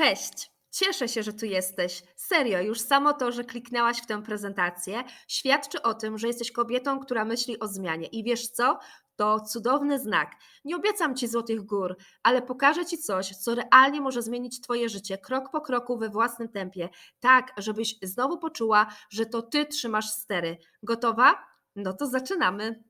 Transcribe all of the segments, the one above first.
Cześć! Cieszę się, że tu jesteś. Serio, już samo to, że kliknęłaś w tę prezentację, świadczy o tym, że jesteś kobietą, która myśli o zmianie. I wiesz co? To cudowny znak. Nie obiecam ci złotych gór, ale pokażę ci coś, co realnie może zmienić twoje życie krok po kroku we własnym tempie, tak, żebyś znowu poczuła, że to ty trzymasz stery. Gotowa? No to zaczynamy.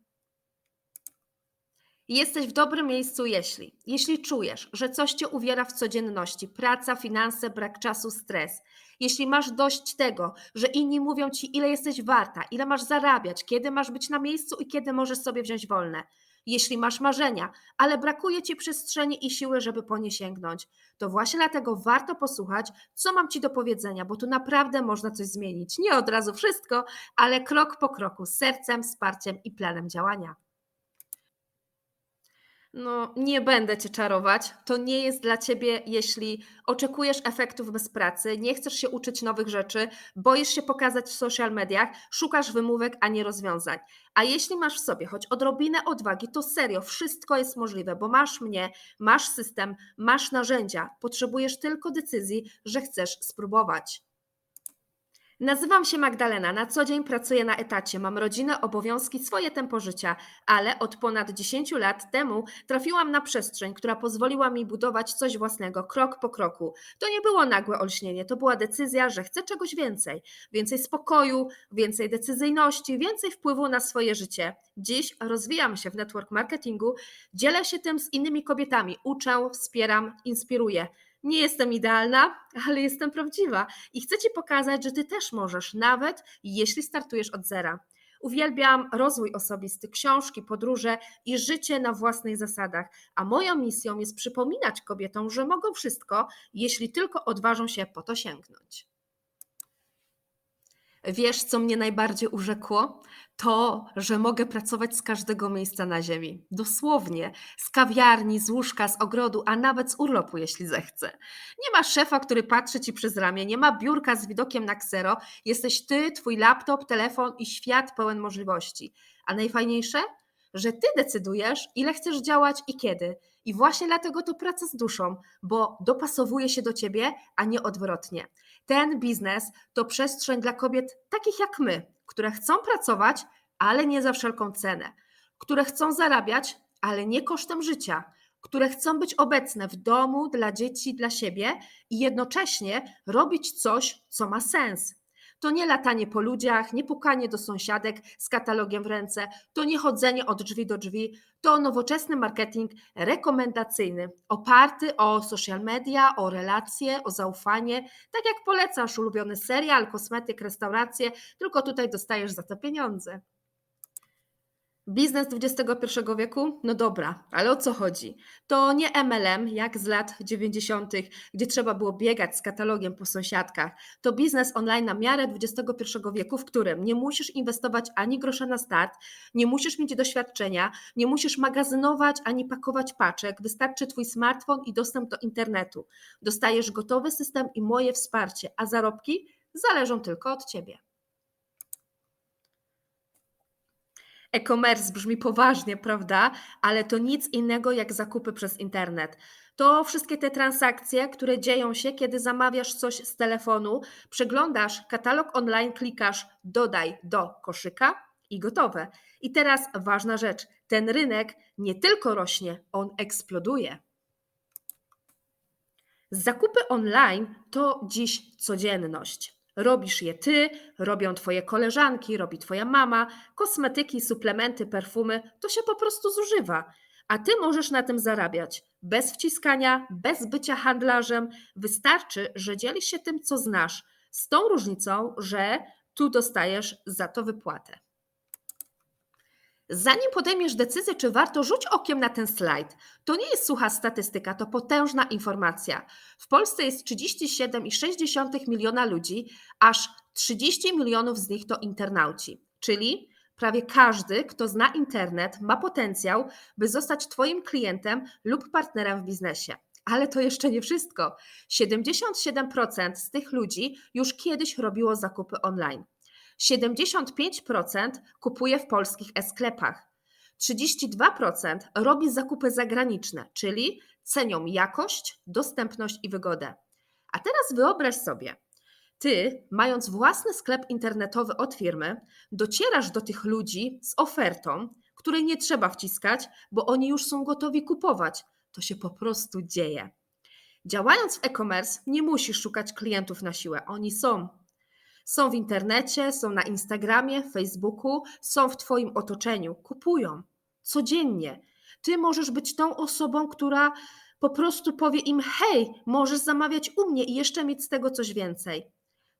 Jesteś w dobrym miejscu, jeśli, jeśli czujesz, że coś cię uwiera w codzienności, praca, finanse, brak czasu, stres. Jeśli masz dość tego, że inni mówią ci, ile jesteś warta, ile masz zarabiać, kiedy masz być na miejscu i kiedy możesz sobie wziąć wolne. Jeśli masz marzenia, ale brakuje ci przestrzeni i siły, żeby po nie sięgnąć, to właśnie dlatego warto posłuchać, co mam ci do powiedzenia, bo tu naprawdę można coś zmienić. Nie od razu wszystko, ale krok po kroku, sercem, wsparciem i planem działania. No, nie będę cię czarować. To nie jest dla ciebie, jeśli oczekujesz efektów bez pracy, nie chcesz się uczyć nowych rzeczy, boisz się pokazać w social mediach, szukasz wymówek, a nie rozwiązań. A jeśli masz w sobie choć odrobinę odwagi, to serio, wszystko jest możliwe, bo masz mnie, masz system, masz narzędzia. Potrzebujesz tylko decyzji, że chcesz spróbować. Nazywam się Magdalena, na co dzień pracuję na etacie, mam rodzinę, obowiązki, swoje tempo życia, ale od ponad 10 lat temu trafiłam na przestrzeń, która pozwoliła mi budować coś własnego, krok po kroku. To nie było nagłe olśnienie, to była decyzja, że chcę czegoś więcej. Więcej spokoju, więcej decyzyjności, więcej wpływu na swoje życie. Dziś rozwijam się w network marketingu, dzielę się tym z innymi kobietami, uczę, wspieram, inspiruję. Nie jestem idealna, ale jestem prawdziwa i chcę Ci pokazać, że Ty też możesz, nawet jeśli startujesz od zera. Uwielbiam rozwój osobisty, książki, podróże i życie na własnych zasadach, a moją misją jest przypominać kobietom, że mogą wszystko, jeśli tylko odważą się po to sięgnąć. Wiesz, co mnie najbardziej urzekło? To, że mogę pracować z każdego miejsca na ziemi. Dosłownie. Z kawiarni, z łóżka, z ogrodu, a nawet z urlopu, jeśli zechcę. Nie ma szefa, który patrzy ci przez ramię, nie ma biurka z widokiem na ksero. Jesteś ty, twój laptop, telefon i świat pełen możliwości. A najfajniejsze? Że ty decydujesz, ile chcesz działać i kiedy. I właśnie dlatego to praca z duszą, bo dopasowuje się do ciebie, a nie odwrotnie. Ten biznes to przestrzeń dla kobiet takich jak my, które chcą pracować, ale nie za wszelką cenę, które chcą zarabiać, ale nie kosztem życia, które chcą być obecne w domu, dla dzieci, dla siebie i jednocześnie robić coś, co ma sens, to nie latanie po ludziach, nie pukanie do sąsiadek z katalogiem w ręce, to nie chodzenie od drzwi do drzwi, to nowoczesny marketing rekomendacyjny, oparty o social media, o relacje, o zaufanie, tak jak polecasz ulubiony serial, kosmetyk, restaurację, tylko tutaj dostajesz za to pieniądze. Biznes XXI wieku? No dobra, ale o co chodzi? To nie MLM jak z lat 90., gdzie trzeba było biegać z katalogiem po sąsiadkach. To biznes online na miarę XXI wieku, w którym nie musisz inwestować ani grosza na start, nie musisz mieć doświadczenia, nie musisz magazynować ani pakować paczek. Wystarczy Twój smartfon i dostęp do internetu. Dostajesz gotowy system i moje wsparcie, a zarobki zależą tylko od Ciebie. E-commerce brzmi poważnie, prawda? Ale to nic innego jak zakupy przez internet. To wszystkie te transakcje, które dzieją się, kiedy zamawiasz coś z telefonu, przeglądasz katalog online, klikasz dodaj do koszyka i gotowe. I teraz ważna rzecz: ten rynek nie tylko rośnie, on eksploduje. Zakupy online to dziś codzienność. Robisz je ty, robią twoje koleżanki, robi twoja mama. Kosmetyki, suplementy, perfumy to się po prostu zużywa. A ty możesz na tym zarabiać. Bez wciskania, bez bycia handlarzem. Wystarczy, że dzielisz się tym, co znasz. Z tą różnicą, że tu dostajesz za to wypłatę. Zanim podejmiesz decyzję, czy warto, rzuć okiem na ten slajd. To nie jest sucha statystyka, to potężna informacja. W Polsce jest 37,6 miliona ludzi, aż 30 milionów z nich to internauci, czyli prawie każdy, kto zna internet, ma potencjał, by zostać Twoim klientem lub partnerem w biznesie. Ale to jeszcze nie wszystko. 77% z tych ludzi już kiedyś robiło zakupy online. 75% kupuje w polskich e-sklepach. 32% robi zakupy zagraniczne, czyli cenią jakość, dostępność i wygodę. A teraz wyobraź sobie, ty, mając własny sklep internetowy od firmy, docierasz do tych ludzi z ofertą, której nie trzeba wciskać, bo oni już są gotowi kupować. To się po prostu dzieje. Działając w e-commerce, nie musisz szukać klientów na siłę. Oni są. Są w internecie, są na Instagramie, Facebooku, są w Twoim otoczeniu, kupują codziennie. Ty możesz być tą osobą, która po prostu powie im: Hej, możesz zamawiać u mnie i jeszcze mieć z tego coś więcej.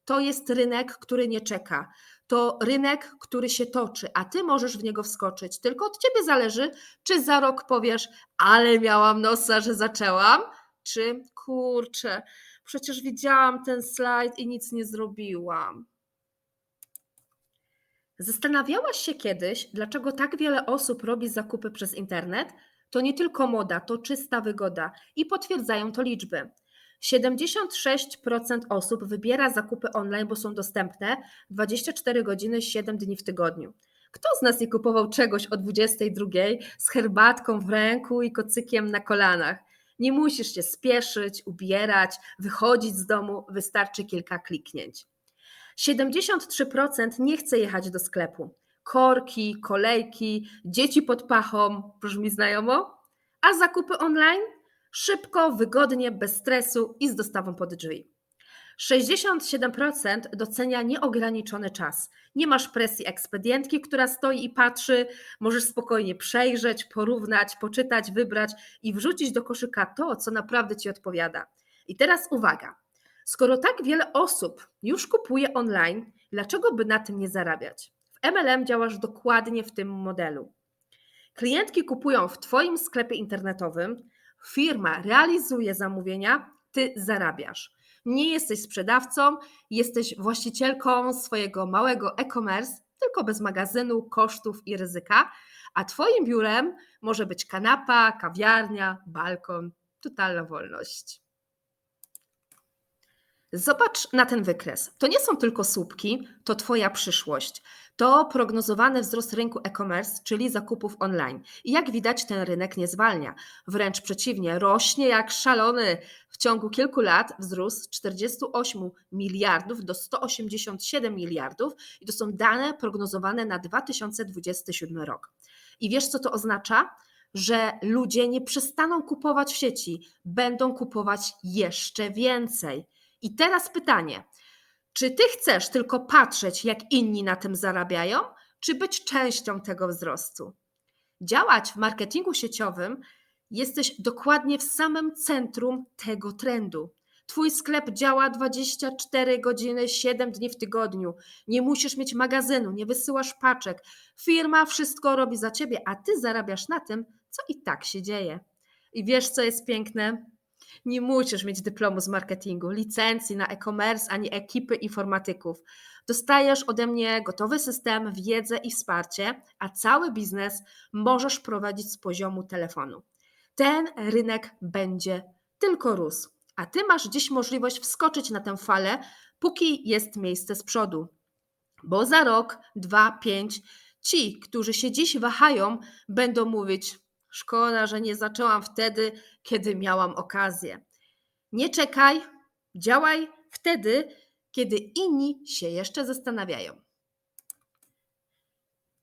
To jest rynek, który nie czeka. To rynek, który się toczy, a ty możesz w niego wskoczyć. Tylko od ciebie zależy, czy za rok powiesz, ale miałam nosa, że zaczęłam, czy kurczę, przecież widziałam ten slajd i nic nie zrobiłam. Zastanawiałaś się kiedyś, dlaczego tak wiele osób robi zakupy przez internet? To nie tylko moda, to czysta wygoda i potwierdzają to liczby. 76% osób wybiera zakupy online, bo są dostępne 24 godziny, 7 dni w tygodniu. Kto z nas nie kupował czegoś o 22 z herbatką w ręku i kocykiem na kolanach? Nie musisz się spieszyć, ubierać, wychodzić z domu, wystarczy kilka kliknięć. 73% nie chce jechać do sklepu. Korki, kolejki, dzieci pod pachą, brzmi znajomo? A zakupy online? Szybko, wygodnie, bez stresu i z dostawą pod drzwi. 67% docenia nieograniczony czas. Nie masz presji ekspedientki, która stoi i patrzy, możesz spokojnie przejrzeć, porównać, poczytać, wybrać i wrzucić do koszyka to, co naprawdę ci odpowiada. I teraz uwaga. Skoro tak wiele osób już kupuje online, dlaczego by na tym nie zarabiać? W MLM działasz dokładnie w tym modelu. Klientki kupują w Twoim sklepie internetowym, firma realizuje zamówienia, Ty zarabiasz. Nie jesteś sprzedawcą, jesteś właścicielką swojego małego e-commerce, tylko bez magazynu, kosztów i ryzyka, a Twoim biurem może być kanapa, kawiarnia, balkon, totalna wolność. Zobacz na ten wykres. To nie są tylko słupki, to Twoja przyszłość. To prognozowany wzrost rynku e-commerce, czyli zakupów online. I jak widać, ten rynek nie zwalnia. Wręcz przeciwnie, rośnie jak szalony. W ciągu kilku lat wzrósł z 48 miliardów do 187 miliardów i to są dane prognozowane na 2027 rok. I wiesz, co to oznacza? Że ludzie nie przestaną kupować w sieci, będą kupować jeszcze więcej. I teraz pytanie: czy ty chcesz tylko patrzeć, jak inni na tym zarabiają, czy być częścią tego wzrostu? Działać w marketingu sieciowym jesteś dokładnie w samym centrum tego trendu. Twój sklep działa 24 godziny, 7 dni w tygodniu. Nie musisz mieć magazynu, nie wysyłasz paczek. Firma wszystko robi za ciebie, a ty zarabiasz na tym, co i tak się dzieje. I wiesz, co jest piękne? Nie musisz mieć dyplomu z marketingu, licencji na e-commerce ani ekipy informatyków. Dostajesz ode mnie gotowy system, wiedzę i wsparcie, a cały biznes możesz prowadzić z poziomu telefonu. Ten rynek będzie tylko rósł, a ty masz dziś możliwość wskoczyć na tę falę, póki jest miejsce z przodu. Bo za rok, dwa, pięć, ci, którzy się dziś wahają, będą mówić: Szkoda, że nie zaczęłam wtedy, kiedy miałam okazję. Nie czekaj, działaj wtedy, kiedy inni się jeszcze zastanawiają.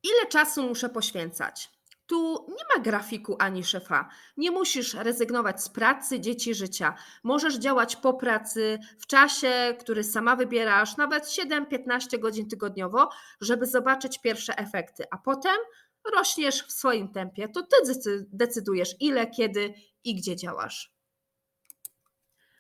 Ile czasu muszę poświęcać? Tu nie ma grafiku ani szefa. Nie musisz rezygnować z pracy, dzieci, życia. Możesz działać po pracy, w czasie, który sama wybierasz, nawet 7-15 godzin tygodniowo, żeby zobaczyć pierwsze efekty, a potem rośniesz w swoim tempie. To ty decydujesz, ile, kiedy i gdzie działasz.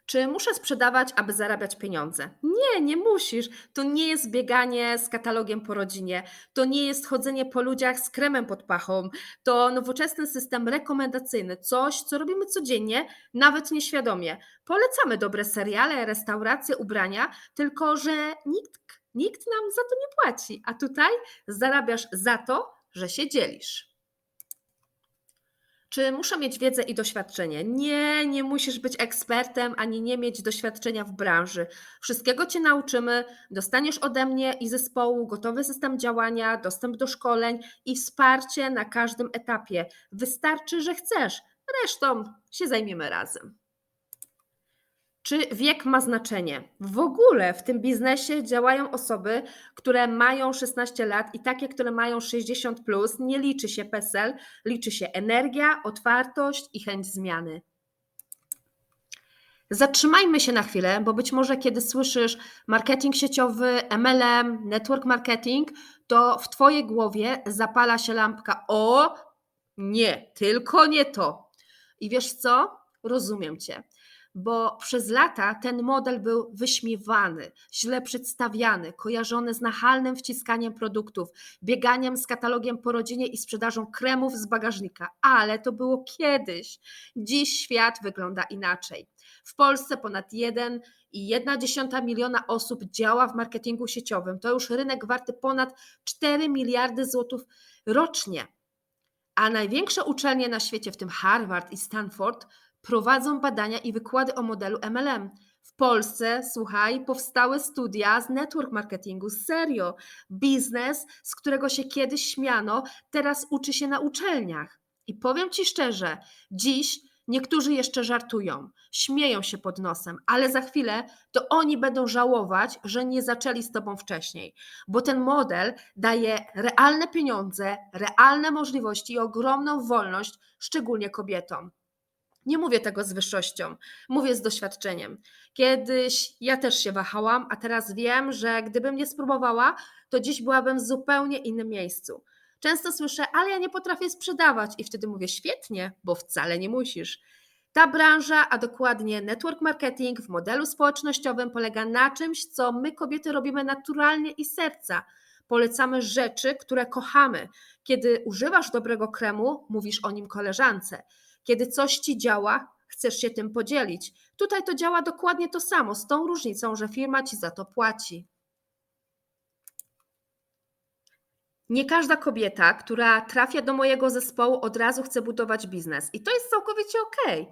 Czy muszę sprzedawać, aby zarabiać pieniądze? Nie, nie musisz. To nie jest bieganie z katalogiem po rodzinie. To nie jest chodzenie po ludziach z kremem pod pachą. To nowoczesny system rekomendacyjny, coś, co robimy codziennie, nawet nieświadomie. Polecamy dobre seriale, restauracje, ubrania, tylko że nikt, nikt nam za to nie płaci. A tutaj zarabiasz za to, że się dzielisz. Czy muszę mieć wiedzę i doświadczenie? Nie, nie musisz być ekspertem ani nie mieć doświadczenia w branży. Wszystkiego cię nauczymy, dostaniesz ode mnie i zespołu gotowy system działania, dostęp do szkoleń i wsparcie na każdym etapie. Wystarczy, że chcesz. Resztą się zajmiemy razem. Czy wiek ma znaczenie? W ogóle w tym biznesie działają osoby, które mają 16 lat i takie, które mają 60 plus. Nie liczy się PESEL, liczy się energia, otwartość i chęć zmiany. Zatrzymajmy się na chwilę, bo być może kiedy słyszysz marketing sieciowy, MLM, network marketing, to w Twojej głowie zapala się lampka: O, nie, tylko nie to. I wiesz co? Rozumiem Cię bo przez lata ten model był wyśmiewany, źle przedstawiany, kojarzony z nachalnym wciskaniem produktów, bieganiem z katalogiem po rodzinie i sprzedażą kremów z bagażnika. Ale to było kiedyś. Dziś świat wygląda inaczej. W Polsce ponad 1,1 miliona osób działa w marketingu sieciowym. To już rynek warty ponad 4 miliardy złotych rocznie. A największe uczelnie na świecie, w tym Harvard i Stanford, prowadzą badania i wykłady o modelu MLM. W Polsce, słuchaj, powstały studia z network marketingu, serio. Biznes, z którego się kiedyś śmiano, teraz uczy się na uczelniach. I powiem Ci szczerze, dziś niektórzy jeszcze żartują, śmieją się pod nosem, ale za chwilę to oni będą żałować, że nie zaczęli z Tobą wcześniej, bo ten model daje realne pieniądze, realne możliwości i ogromną wolność, szczególnie kobietom. Nie mówię tego z wyższością, mówię z doświadczeniem. Kiedyś ja też się wahałam, a teraz wiem, że gdybym nie spróbowała, to dziś byłabym w zupełnie innym miejscu. Często słyszę, ale ja nie potrafię sprzedawać, i wtedy mówię: świetnie, bo wcale nie musisz. Ta branża, a dokładnie network marketing w modelu społecznościowym, polega na czymś, co my kobiety robimy naturalnie i serca. Polecamy rzeczy, które kochamy. Kiedy używasz dobrego kremu, mówisz o nim koleżance. Kiedy coś ci działa, chcesz się tym podzielić. Tutaj to działa dokładnie to samo, z tą różnicą, że firma ci za to płaci. Nie każda kobieta, która trafia do mojego zespołu, od razu chce budować biznes. I to jest całkowicie ok.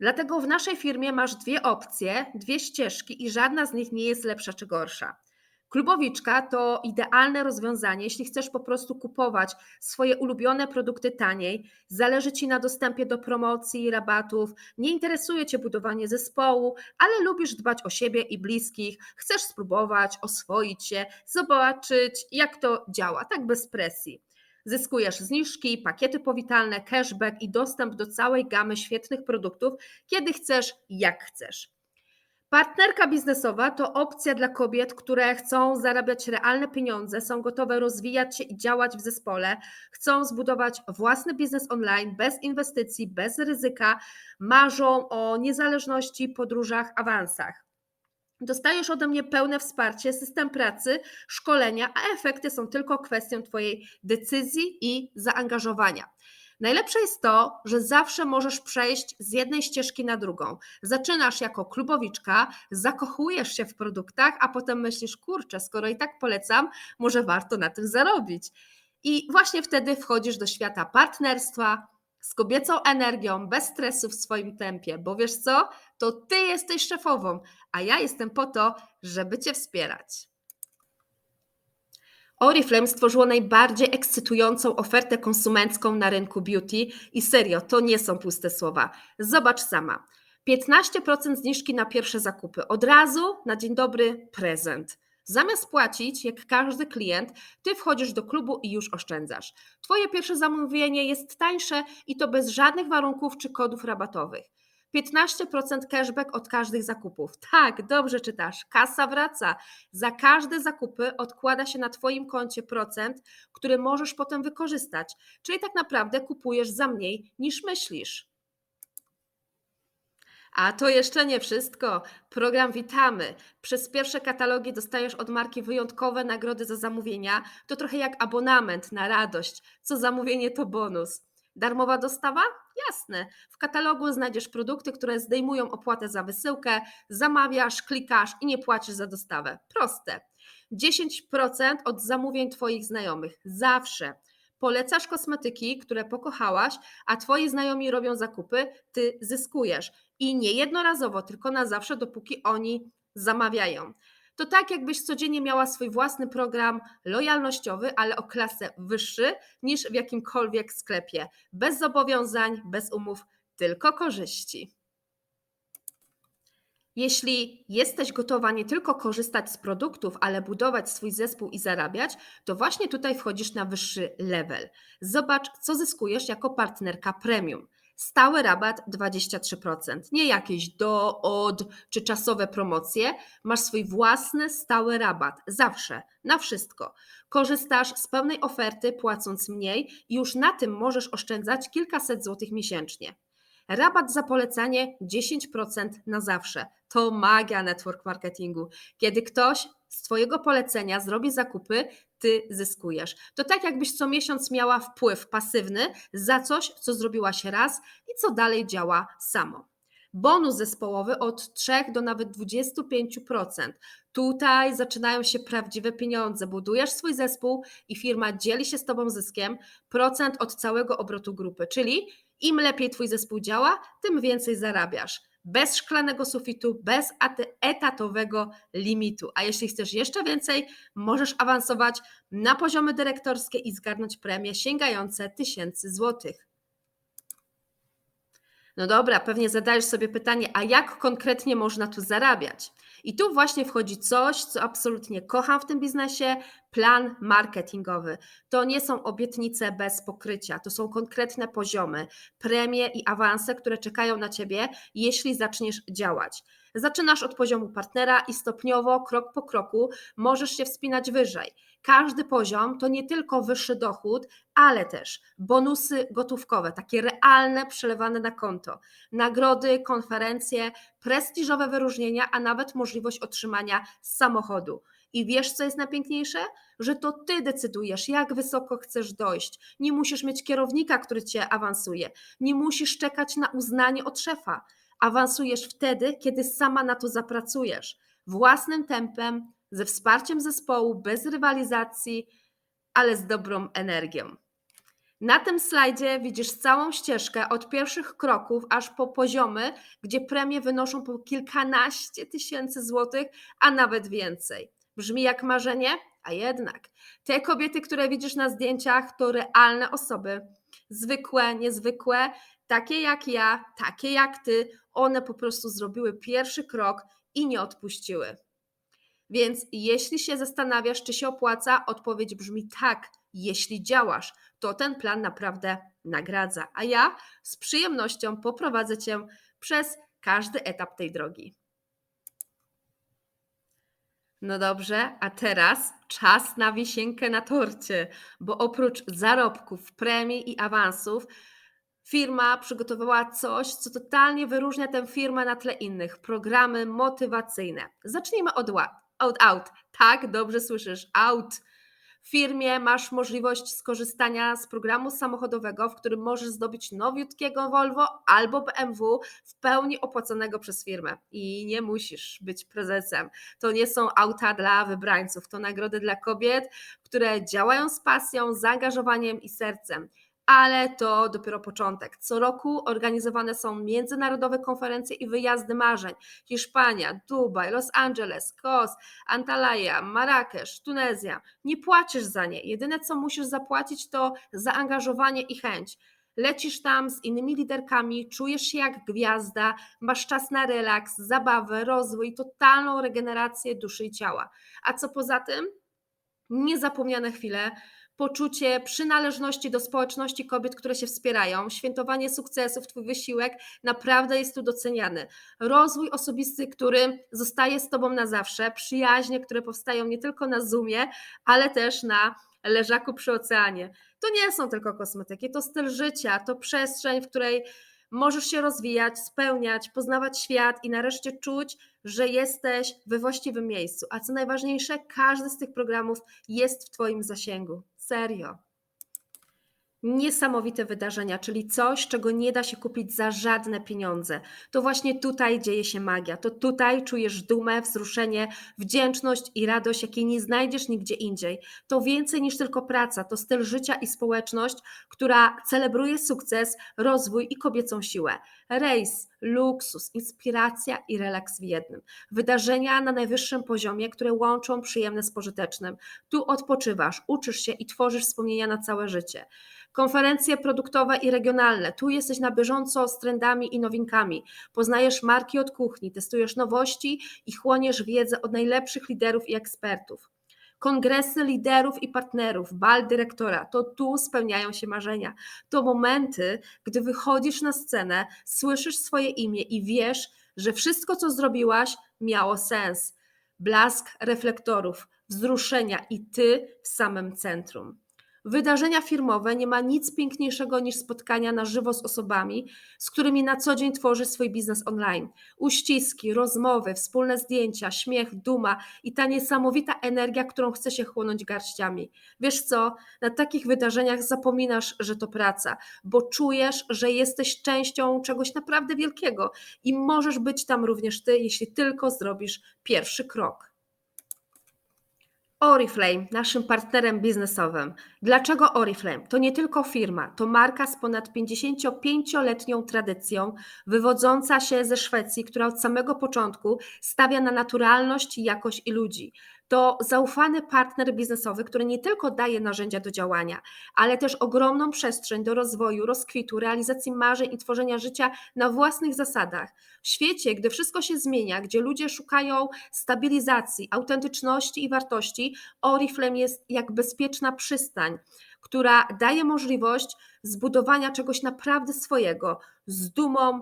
Dlatego w naszej firmie masz dwie opcje, dwie ścieżki i żadna z nich nie jest lepsza czy gorsza. Klubowiczka to idealne rozwiązanie, jeśli chcesz po prostu kupować swoje ulubione produkty taniej, zależy Ci na dostępie do promocji rabatów, nie interesuje Cię budowanie zespołu, ale lubisz dbać o siebie i bliskich, chcesz spróbować, oswoić się, zobaczyć jak to działa, tak bez presji. Zyskujesz zniżki, pakiety powitalne, cashback i dostęp do całej gamy świetnych produktów, kiedy chcesz, jak chcesz. Partnerka biznesowa to opcja dla kobiet, które chcą zarabiać realne pieniądze, są gotowe rozwijać się i działać w zespole, chcą zbudować własny biznes online bez inwestycji, bez ryzyka, marzą o niezależności, podróżach, awansach. Dostajesz ode mnie pełne wsparcie, system pracy, szkolenia, a efekty są tylko kwestią Twojej decyzji i zaangażowania. Najlepsze jest to, że zawsze możesz przejść z jednej ścieżki na drugą. Zaczynasz jako klubowiczka, zakochujesz się w produktach, a potem myślisz, kurczę, skoro i tak polecam, może warto na tym zarobić. I właśnie wtedy wchodzisz do świata partnerstwa z kobiecą energią, bez stresu w swoim tempie, bo wiesz co? To ty jesteś szefową, a ja jestem po to, żeby cię wspierać. Oriflame stworzyło najbardziej ekscytującą ofertę konsumencką na rynku beauty i serio, to nie są puste słowa. Zobacz sama. 15% zniżki na pierwsze zakupy. Od razu na dzień dobry prezent. Zamiast płacić, jak każdy klient, ty wchodzisz do klubu i już oszczędzasz. Twoje pierwsze zamówienie jest tańsze i to bez żadnych warunków czy kodów rabatowych. 15% cashback od każdych zakupów. Tak, dobrze czytasz. Kasa wraca. Za każde zakupy odkłada się na Twoim koncie procent, który możesz potem wykorzystać. Czyli tak naprawdę kupujesz za mniej niż myślisz. A to jeszcze nie wszystko. Program Witamy. Przez pierwsze katalogi dostajesz od marki wyjątkowe nagrody za zamówienia. To trochę jak abonament na radość. Co zamówienie to bonus. Darmowa dostawa? Jasne. W katalogu znajdziesz produkty, które zdejmują opłatę za wysyłkę, zamawiasz, klikasz i nie płacisz za dostawę. Proste. 10% od zamówień Twoich znajomych. Zawsze. Polecasz kosmetyki, które pokochałaś, a Twoi znajomi robią zakupy, Ty zyskujesz. I nie jednorazowo, tylko na zawsze, dopóki oni zamawiają. To tak, jakbyś codziennie miała swój własny program lojalnościowy, ale o klasę wyższy niż w jakimkolwiek sklepie. Bez zobowiązań, bez umów, tylko korzyści. Jeśli jesteś gotowa nie tylko korzystać z produktów, ale budować swój zespół i zarabiać, to właśnie tutaj wchodzisz na wyższy level. Zobacz, co zyskujesz jako partnerka premium. Stały rabat 23%, nie jakieś do, od czy czasowe promocje. Masz swój własny stały rabat, zawsze, na wszystko. Korzystasz z pełnej oferty, płacąc mniej, i już na tym możesz oszczędzać kilkaset złotych miesięcznie. Rabat za polecanie 10% na zawsze. To magia network marketingu. Kiedy ktoś z Twojego polecenia zrobi zakupy, Ty zyskujesz. To tak, jakbyś co miesiąc miała wpływ pasywny za coś, co zrobiłaś raz i co dalej działa samo. Bonus zespołowy od 3 do nawet 25%. Tutaj zaczynają się prawdziwe pieniądze. Budujesz swój zespół i firma dzieli się z Tobą zyskiem, procent od całego obrotu grupy, czyli im lepiej Twój zespół działa, tym więcej zarabiasz. Bez szklanego sufitu, bez etatowego limitu. A jeśli chcesz jeszcze więcej, możesz awansować na poziomy dyrektorskie i zgarnąć premie sięgające tysięcy złotych. No dobra, pewnie zadajesz sobie pytanie, a jak konkretnie można tu zarabiać? I tu właśnie wchodzi coś, co absolutnie kocham w tym biznesie plan marketingowy. To nie są obietnice bez pokrycia, to są konkretne poziomy, premie i awanse, które czekają na ciebie, jeśli zaczniesz działać. Zaczynasz od poziomu partnera i stopniowo, krok po kroku, możesz się wspinać wyżej. Każdy poziom to nie tylko wyższy dochód, ale też bonusy gotówkowe, takie realne, przelewane na konto, nagrody, konferencje, prestiżowe wyróżnienia, a nawet możliwość otrzymania samochodu. I wiesz, co jest najpiękniejsze? Że to ty decydujesz, jak wysoko chcesz dojść. Nie musisz mieć kierownika, który cię awansuje. Nie musisz czekać na uznanie od szefa. Awansujesz wtedy, kiedy sama na to zapracujesz. Własnym tempem, ze wsparciem zespołu, bez rywalizacji, ale z dobrą energią. Na tym slajdzie widzisz całą ścieżkę od pierwszych kroków aż po poziomy, gdzie premie wynoszą po kilkanaście tysięcy złotych, a nawet więcej. Brzmi jak marzenie? A jednak. Te kobiety, które widzisz na zdjęciach, to realne osoby. Zwykłe, niezwykłe, takie jak ja, takie jak ty. One po prostu zrobiły pierwszy krok i nie odpuściły. Więc jeśli się zastanawiasz, czy się opłaca, odpowiedź brzmi tak. Jeśli działasz, to ten plan naprawdę nagradza. A ja z przyjemnością poprowadzę Cię przez każdy etap tej drogi. No dobrze, a teraz czas na wisienkę na torcie, bo oprócz zarobków, premii i awansów, firma przygotowała coś, co totalnie wyróżnia tę firmę na tle innych programy motywacyjne. Zacznijmy od out, out. Tak, dobrze słyszysz, out. W firmie masz możliwość skorzystania z programu samochodowego, w którym możesz zdobyć nowiutkiego Volvo albo BMW w pełni opłaconego przez firmę. I nie musisz być prezesem. To nie są auta dla wybrańców, to nagrody dla kobiet, które działają z pasją, zaangażowaniem i sercem ale to dopiero początek. Co roku organizowane są międzynarodowe konferencje i wyjazdy marzeń. Hiszpania, Dubaj, Los Angeles, Kos, Antalya, Marrakesz, Tunezja. Nie płacisz za nie. Jedyne co musisz zapłacić to zaangażowanie i chęć. Lecisz tam z innymi liderkami, czujesz się jak gwiazda, masz czas na relaks, zabawę, rozwój, totalną regenerację duszy i ciała. A co poza tym? Niezapomniane chwile, poczucie przynależności do społeczności kobiet, które się wspierają, świętowanie sukcesów, Twój wysiłek naprawdę jest tu doceniany. Rozwój osobisty, który zostaje z Tobą na zawsze, przyjaźnie, które powstają nie tylko na Zoomie, ale też na leżaku przy oceanie. To nie są tylko kosmetyki, to styl życia, to przestrzeń, w której możesz się rozwijać, spełniać, poznawać świat i nareszcie czuć, że jesteś we właściwym miejscu. A co najważniejsze, każdy z tych programów jest w Twoim zasięgu. Serio. Niesamowite wydarzenia, czyli coś, czego nie da się kupić za żadne pieniądze. To właśnie tutaj dzieje się magia. To tutaj czujesz dumę, wzruszenie, wdzięczność i radość, jakiej nie znajdziesz nigdzie indziej. To więcej niż tylko praca, to styl życia i społeczność, która celebruje sukces, rozwój i kobiecą siłę. Rejs, luksus, inspiracja i relaks w jednym. Wydarzenia na najwyższym poziomie, które łączą przyjemne z pożytecznym. Tu odpoczywasz, uczysz się i tworzysz wspomnienia na całe życie. Konferencje produktowe i regionalne. Tu jesteś na bieżąco z trendami i nowinkami. Poznajesz marki od kuchni, testujesz nowości i chłoniesz wiedzę od najlepszych liderów i ekspertów. Kongresy liderów i partnerów, bal dyrektora, to tu spełniają się marzenia. To momenty, gdy wychodzisz na scenę, słyszysz swoje imię i wiesz, że wszystko, co zrobiłaś, miało sens. Blask reflektorów, wzruszenia i ty w samym centrum. Wydarzenia firmowe nie ma nic piękniejszego niż spotkania na żywo z osobami, z którymi na co dzień tworzy swój biznes online. Uściski, rozmowy, wspólne zdjęcia, śmiech, duma i ta niesamowita energia, którą chce się chłonąć garściami. Wiesz co, na takich wydarzeniach zapominasz, że to praca, bo czujesz, że jesteś częścią czegoś naprawdę wielkiego i możesz być tam również ty, jeśli tylko zrobisz pierwszy krok. Oriflame, naszym partnerem biznesowym. Dlaczego Oriflame? To nie tylko firma, to marka z ponad 55-letnią tradycją, wywodząca się ze Szwecji, która od samego początku stawia na naturalność, jakość i ludzi. To zaufany partner biznesowy, który nie tylko daje narzędzia do działania, ale też ogromną przestrzeń do rozwoju, rozkwitu, realizacji marzeń i tworzenia życia na własnych zasadach. W świecie, gdy wszystko się zmienia, gdzie ludzie szukają stabilizacji, autentyczności i wartości, Oriflame jest jak bezpieczna przystań, która daje możliwość zbudowania czegoś naprawdę swojego, z dumą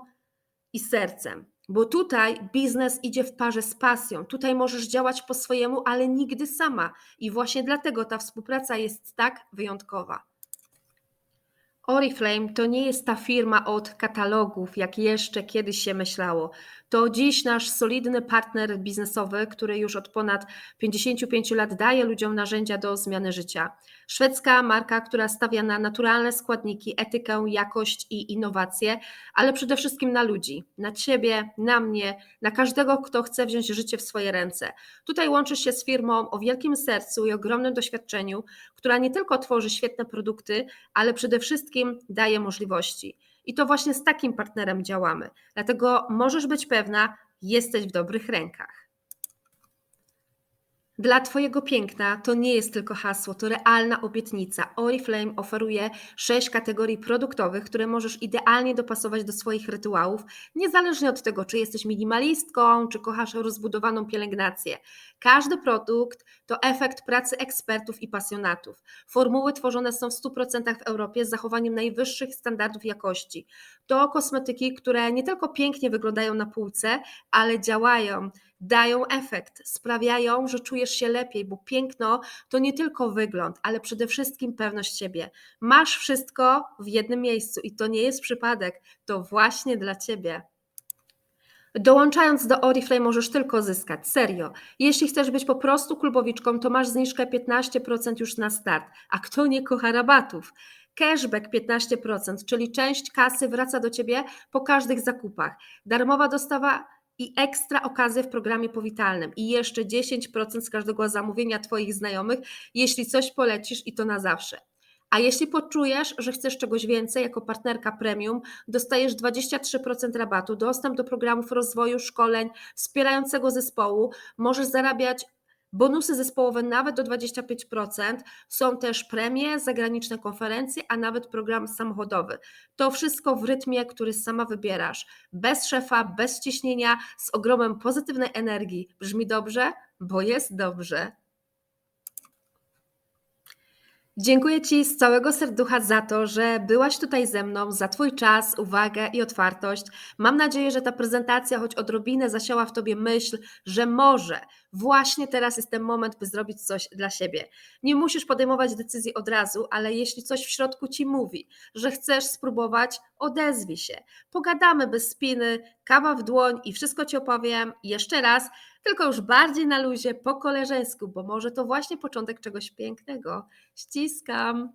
i sercem. Bo tutaj biznes idzie w parze z pasją. Tutaj możesz działać po swojemu, ale nigdy sama. I właśnie dlatego ta współpraca jest tak wyjątkowa. Oriflame to nie jest ta firma od katalogów, jak jeszcze kiedyś się myślało. To dziś nasz solidny partner biznesowy, który już od ponad 55 lat daje ludziom narzędzia do zmiany życia. Szwedzka marka, która stawia na naturalne składniki, etykę, jakość i innowacje, ale przede wszystkim na ludzi, na ciebie, na mnie, na każdego, kto chce wziąć życie w swoje ręce. Tutaj łączysz się z firmą o wielkim sercu i ogromnym doświadczeniu, która nie tylko tworzy świetne produkty, ale przede wszystkim daje możliwości. I to właśnie z takim partnerem działamy. Dlatego możesz być pewna, jesteś w dobrych rękach. Dla Twojego piękna to nie jest tylko hasło, to realna obietnica. Oriflame oferuje sześć kategorii produktowych, które możesz idealnie dopasować do swoich rytuałów, niezależnie od tego, czy jesteś minimalistką, czy kochasz rozbudowaną pielęgnację. Każdy produkt to efekt pracy ekspertów i pasjonatów. Formuły tworzone są w 100% w Europie z zachowaniem najwyższych standardów jakości. To kosmetyki, które nie tylko pięknie wyglądają na półce, ale działają dają efekt, sprawiają, że czujesz się lepiej, bo piękno to nie tylko wygląd, ale przede wszystkim pewność siebie. Masz wszystko w jednym miejscu i to nie jest przypadek, to właśnie dla ciebie. Dołączając do Oriflame możesz tylko zyskać, serio. Jeśli chcesz być po prostu klubowiczką, to masz zniżkę 15% już na start. A kto nie kocha rabatów? Cashback 15%, czyli część kasy wraca do Ciebie po każdych zakupach. Darmowa dostawa i ekstra okazje w programie powitalnym i jeszcze 10% z każdego zamówienia Twoich znajomych, jeśli coś polecisz i to na zawsze. A jeśli poczujesz, że chcesz czegoś więcej jako partnerka premium, dostajesz 23% rabatu, dostęp do programów rozwoju, szkoleń, wspierającego zespołu, możesz zarabiać Bonusy zespołowe nawet do 25%, są też premie, zagraniczne konferencje, a nawet program samochodowy. To wszystko w rytmie, który sama wybierasz. Bez szefa, bez ciśnienia, z ogromem pozytywnej energii. Brzmi dobrze? Bo jest dobrze. Dziękuję Ci z całego serducha za to, że byłaś tutaj ze mną, za Twój czas, uwagę i otwartość. Mam nadzieję, że ta prezentacja choć odrobinę zasiała w Tobie myśl, że może właśnie teraz jest ten moment, by zrobić coś dla siebie. Nie musisz podejmować decyzji od razu, ale jeśli coś w środku Ci mówi, że chcesz spróbować, odezwij się. Pogadamy bez spiny, kawa w dłoń i wszystko Ci opowiem jeszcze raz tylko już bardziej na luzie, po koleżeńsku, bo może to właśnie początek czegoś pięknego. Ściskam.